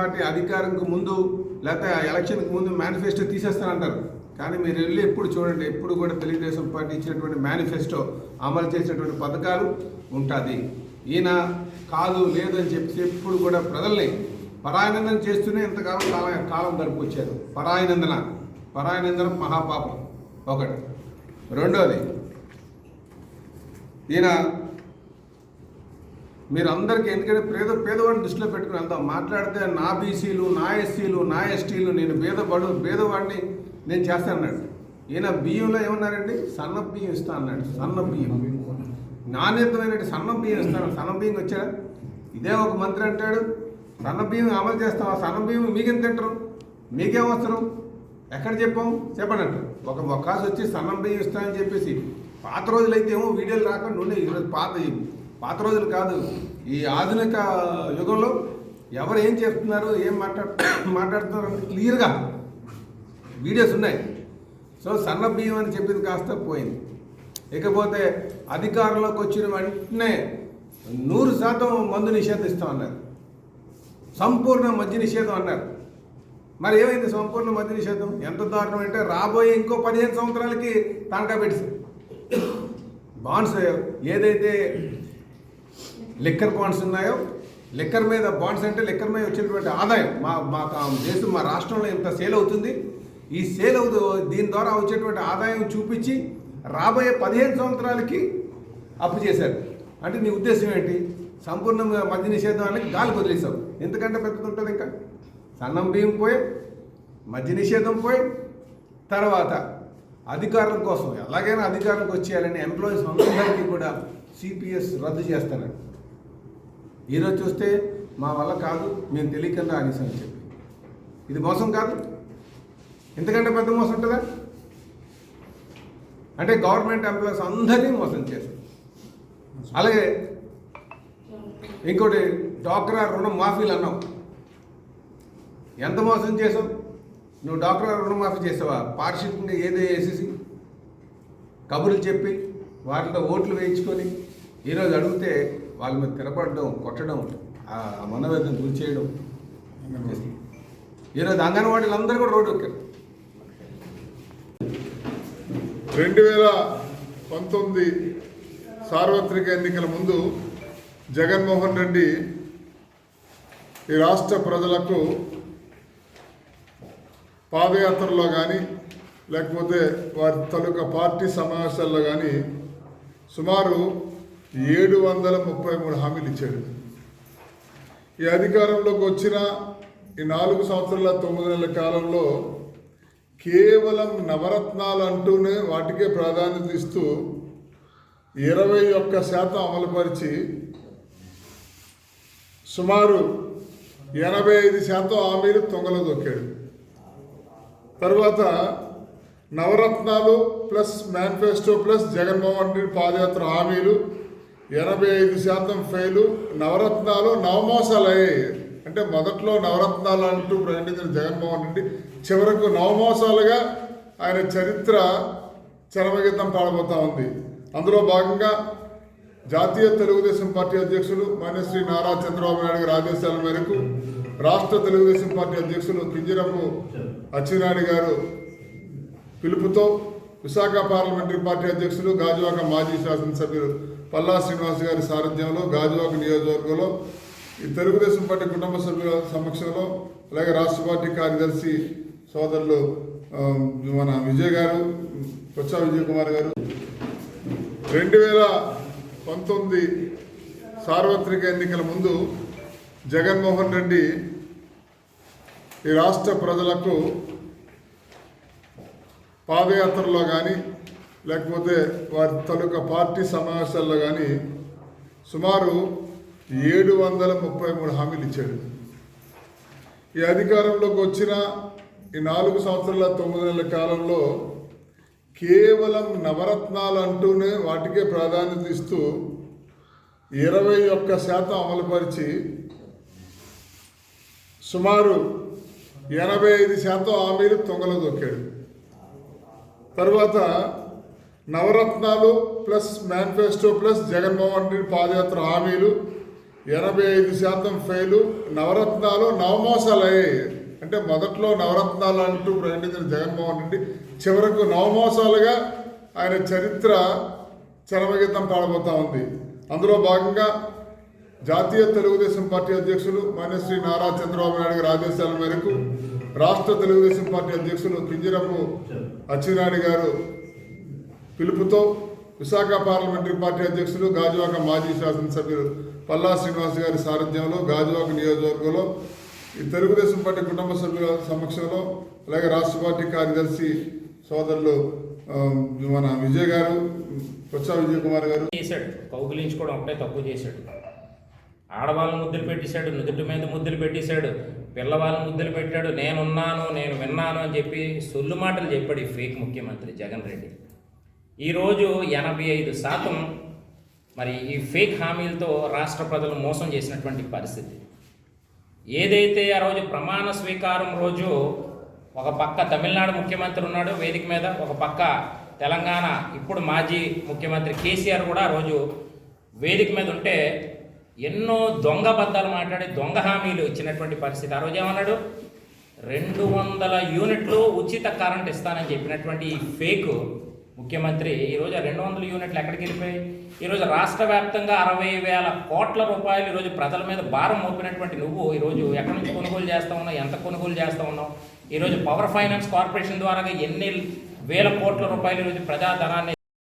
Party అధికారంకు ముందు లేకపోతే ఎలక్షన్కి ముందు మేనిఫెస్టో తీసేస్తానంటారు కానీ మీరు వెళ్ళి ఎప్పుడు చూడండి ఎప్పుడు కూడా తెలుగుదేశం పార్టీ ఇచ్చినటువంటి మేనిఫెస్టో అమలు చేసినటువంటి పథకాలు ఉంటుంది. ఈయన కాదు లేదని చెప్పి ఎప్పుడు కూడా ప్రజల్ని పరాయనందన చేస్తూనే ఇంతకాలం కాలం కాలం గడుపుకొచ్చారు పరాయనందన పరాయనందన మహాపాపం ఒకటి. రెండోది ఈయన మీరు అందరికీ ఎందుకంటే పేద పేదవాడిని దృష్టిలో పెట్టుకుని వెళ్తాం మాట్లాడితే నా బీసీలు నా ఎస్సీలు నా ఎస్టీలు నేను పేదవాడు పేదవాడిని నేను చేస్తానన్నాడు ఈయన బియ్యంలో ఏమన్నారండి? సన్న బియ్యం ఇస్తా అన్నాడు. సన్న బియ్యం. నాణ్యతమైన సన్న బియ్యం ఇస్తాను. సన్న బియ్యం వచ్చాడా? ఇదే ఒక మంత్రి అంటాడు. సన్న బియ్యం అమలు చేస్తావా? సన్న బియ్యం మీకేం తింటారు? మీకేం అవసరం? ఎక్కడ చెప్పాం? చెప్పండి అంటారు. ఒక ఒక వచ్చి సన్నం బియ్యం ఇస్తానని చెప్పేసి పాత రోజులైతే ఏమో వీడియోలు రాకుండా ఉండే. ఈరోజు పాత పాత రోజులు కాదు. ఈ ఆధునిక యుగంలో ఎవరు ఏం చేస్తున్నారు ఏం మాట్లాడు మాట్లాడుతున్నారు అంటే క్లియర్గా వీడియోస్ ఉన్నాయి. సో సన్న బియ్యం అని చెప్పింది కాస్త పోయింది. ఇకపోతే అధికారంలోకి వచ్చిన వెంటనే నూరు శాతం మందు నిషేధం ఇస్తామన్నారు సంపూర్ణ మద్య నిషేధం అన్నారు. మరి ఏమైంది సంపూర్ణ మద్య నిషేధం? ఎంత దారుణం అంటే రాబోయే ఇంకో పదిహేను సంవత్సరాలకి తనఖా పెట్టేసి బాండ్స్ ఏదైతే లిక్కర్ బాండ్స్ ఉన్నాయో? లిక్కర్ మీద బాండ్స్ అంటే లిక్కర్ మీద వచ్చేటువంటి ఆదాయం. మా మా దేశం మా రాష్ట్రంలో ఇంత సేల్ అవుతుంది. ఈ సేల్ అవుతూ దీని ద్వారా వచ్చేటువంటి ఆదాయం చూపించి రాబోయే పదిహేను సంవత్సరాలకి అప్పు చేశారు. అంటే నీ ఉద్దేశం ఏంటి? సంపూర్ణంగా మద్య నిషేధం అనేది గాలి వదిలేసావు ఎందుకంటే పెద్దది ఉంటుంది ఇంకా? సన్నం బియ్యం పోయి మద్య నిషేధం పోయి తర్వాత అధికారుల కోసం ఎలాగైనా అధికారంకి వచ్చేయాలని ఎంప్లాయీస్ అందరికీ కూడా సిపిఎస్ రద్దు చేస్తానండి ఈరోజు చూస్తే మా వల్ల కాదు మేము తెలియకుండా అనేసి అని చెప్పి. ఇది మోసం కాదు. ఎందుకంటే పెద్ద మోసం ఉంటుందా? అంటే గవర్నమెంట్ ఎంప్లాయీస్ అందరినీ మోసం చేశారు అలాగే ఇంకోటి డాక్రా రుణం మాఫీలు అన్నావు ఎంత మోసం చేసావు నువ్వు డాక్రా రుణమాఫీ చేసావా? పారిశుద్ధ్యంగా ఏదో వేసేసి కబుర్లు చెప్పి వాటితో ఓట్లు వేయించుకొని ఈరోజు అడిగితే వాళ్ళ మీద తిరపడడం కొట్టడం ఆ మనోవేదన గురి చేయడం. ఈరోజు అంగన్వాడీలు అందరూ కూడా రోడ్డు ఎక్కారు. రెండు వేల పంతొమ్మిది సార్వత్రిక ఎన్నికల ముందు జగన్మోహన్ రెడ్డి ఈ రాష్ట్ర ప్రజలకు పాదయాత్రలో కానీ లేకపోతే వారి తాలూకా పార్టీ సమావేశాల్లో కానీ సుమారు ఏడు వందల ముప్పై మూడు హామీలు ఇచ్చాడు. ఈ అధికారంలోకి వచ్చిన ఈ నాలుగు సంవత్సరాల తొమ్మిది నెలల కాలంలో కేవలం నవరత్నాలు అంటూనే వాటికే ప్రాధాన్యత ఇస్తూ ఇరవై ఒక్క శాతం అమలుపరిచి సుమారు ఎనభై ఐదు శాతం హామీలు తొంగలో దొక్కాడు. తర్వాత నవరత్నాలు plus manifesto plus Jaganmohan Reddy padayatra హామీలు ఎనభై ఐదు శాతం ఫెయిలు నవరత్నాలు నవమోసాలయ్యాయి అంటే మొదట్లో నవరత్నాలు అంటూ ప్రకటించిన జగన్మోహన్ రెడ్డి చివరకు నవమోసాలుగా ఆయన చరిత్ర చరమగీతం పాడబోతా ఉంది. అందులో భాగంగా జాతీయ తెలుగుదేశం పార్టీ అధ్యక్షులు మాన్యశ్రీ నారా చంద్రబాబు నాయుడు గారి ఆదేశాల మేరకు రాష్ట్ర తెలుగుదేశం పార్టీ అధ్యక్షులు కింజరపు అచ్చెన్నాయుడు గారు పిలుపుతో విశాఖ పార్లమెంటరీ పార్టీ అధ్యక్షులు గాజువాక మాజీ శాసనసభ్యులు పల్లా శ్రీనివాస్ గారి సారథ్యంలో గాజువాక నియోజకవర్గంలో ఈ తెలుగుదేశం పార్టీ కుటుంబ సభ్యుల సమక్షంలో అలాగే రాష్ట్ర పార్టీ కార్యదర్శి సోదరులు మన విజయ్ గారు కొచ్చా విజయ్ కుమార్ గారు. రెండు వేల పంతొమ్మిది సార్వత్రిక ఎన్నికల ముందు జగన్మోహన్ రెడ్డి ఈ రాష్ట్ర ప్రజలకు పాదయాత్రలో కానీ లేకపోతే వారి తాలూకా పార్టీ సమావేశాల్లో కానీ సుమారు ఏడు వందల ముప్పై మూడు హామీలు ఇచ్చాడు. ఈ అధికారంలోకి వచ్చిన ఈ నాలుగు సంవత్సరాల తొమ్మిది నెలల కాలంలో కేవలం నవరత్నాలు అంటూనే వాటికే ప్రాధాన్యత ఇస్తూ ఇరవై ఒక్క శాతం అమలుపరిచి సుమారు ఎనభై ఐదు శాతం హామీలు తొంగలో దొక్కాడు. తర్వాత నవరత్నాలు plus manifesto plus Jaganmohan Reddy padayatra హామీలు ఎనభై ఐదు శాతం ఫెయిలు నవరత్నాలు నవమోసాలయ్యాయి. అంటే మొదట్లో నవరత్నాలు అంటూ ప్రకటించిన జగన్మోహన్ రెడ్డి చివరకు నవమోసాలుగా ఆయన చరిత్ర చరమగీతం పాడబోతా ఉంది. అందులో భాగంగా జాతీయ తెలుగుదేశం పార్టీ అధ్యక్షులు మాన్యశ్రీ నారా చంద్రబాబు నాయుడు గారి ఆదేశాల మేరకు రాష్ట్ర తెలుగుదేశం పార్టీ అధ్యక్షులు కింజరపు అచ్చెన్నాయుడు గారు పిలుపుతో విశాఖ పార్లమెంటరీ పార్టీ అధ్యక్షులు గాజువాక మాజీ శాసనసభ్యులు పల్లా శ్రీనివాస్ గారి సారథ్యంలో గాజువాక నియోజకవర్గంలో ఈ తెలుగుదేశం పార్టీ కుటుంబ సభ్యుల సమక్షంలో అలాగే రాష్ట్ర పార్టీ కార్యదర్శి సోదరులు మన విజయ్ గారు కొచ్చా విజయ్ కుమార్ గారు. చేశాడు. కౌగిలించుకోవడం ఒకటే తప్పు చేశాడు. ఆడవాళ్ళ ముద్దులు పెట్టేశాడు నుదుటి మీద ముద్దులు పెట్టేశాడు పిల్లవాళ్ళ ముద్దులు పెట్టాడు నేనున్నాను నేను విన్నాను అని చెప్పి సొల్లు మాటలు చెప్పాడు ఈ ఫేక్ ముఖ్యమంత్రి జగన్ రెడ్డి. ఈరోజు ఎనభై ఐదు శాతం మరి ఈ ఫేక్ హామీలతో రాష్ట్ర ప్రజలు మోసం చేసినటువంటి పరిస్థితి. ఏదైతే ఆ రోజు ప్రమాణ స్వీకారం రోజు ఒక పక్క తమిళనాడు ముఖ్యమంత్రి ఉన్నాడు వేదిక మీద ఒక పక్క తెలంగాణ ఇప్పుడు మాజీ ముఖ్యమంత్రి కేసీఆర్ కూడా ఆ రోజు వేదిక మీద ఉంటే ఎన్నో దొంగ బద్దాలు మాట్లాడి దొంగ హామీలు ఇచ్చినటువంటి పరిస్థితి. ఆ రోజు ఏమన్నాడు? రెండు వందల యూనిట్లు ఉచిత కరెంట్ ఇస్తానని చెప్పినటువంటి ఈ ఫేక్ ముఖ్యమంత్రి ఈరోజు రెండు వందల యూనిట్లు ఎక్కడికి వెళ్ళిపోయాయి? ఈరోజు రాష్ట్ర వ్యాప్తంగా అరవై వేల కోట్ల రూపాయలు ఈరోజు ప్రజల మీద భారం మోపినటువంటి నువ్వు ఈరోజు ఎక్కడి నుంచి కొనుగోలు చేస్తా ఉన్నావు? ఎంత కొనుగోలు చేస్తా ఉన్నావు? ఈరోజు పవర్ ఫైనాన్స్ కార్పొరేషన్ ద్వారా ఎన్ని వేల కోట్ల రూపాయలు ఈరోజు ప్రజాధనాన్ని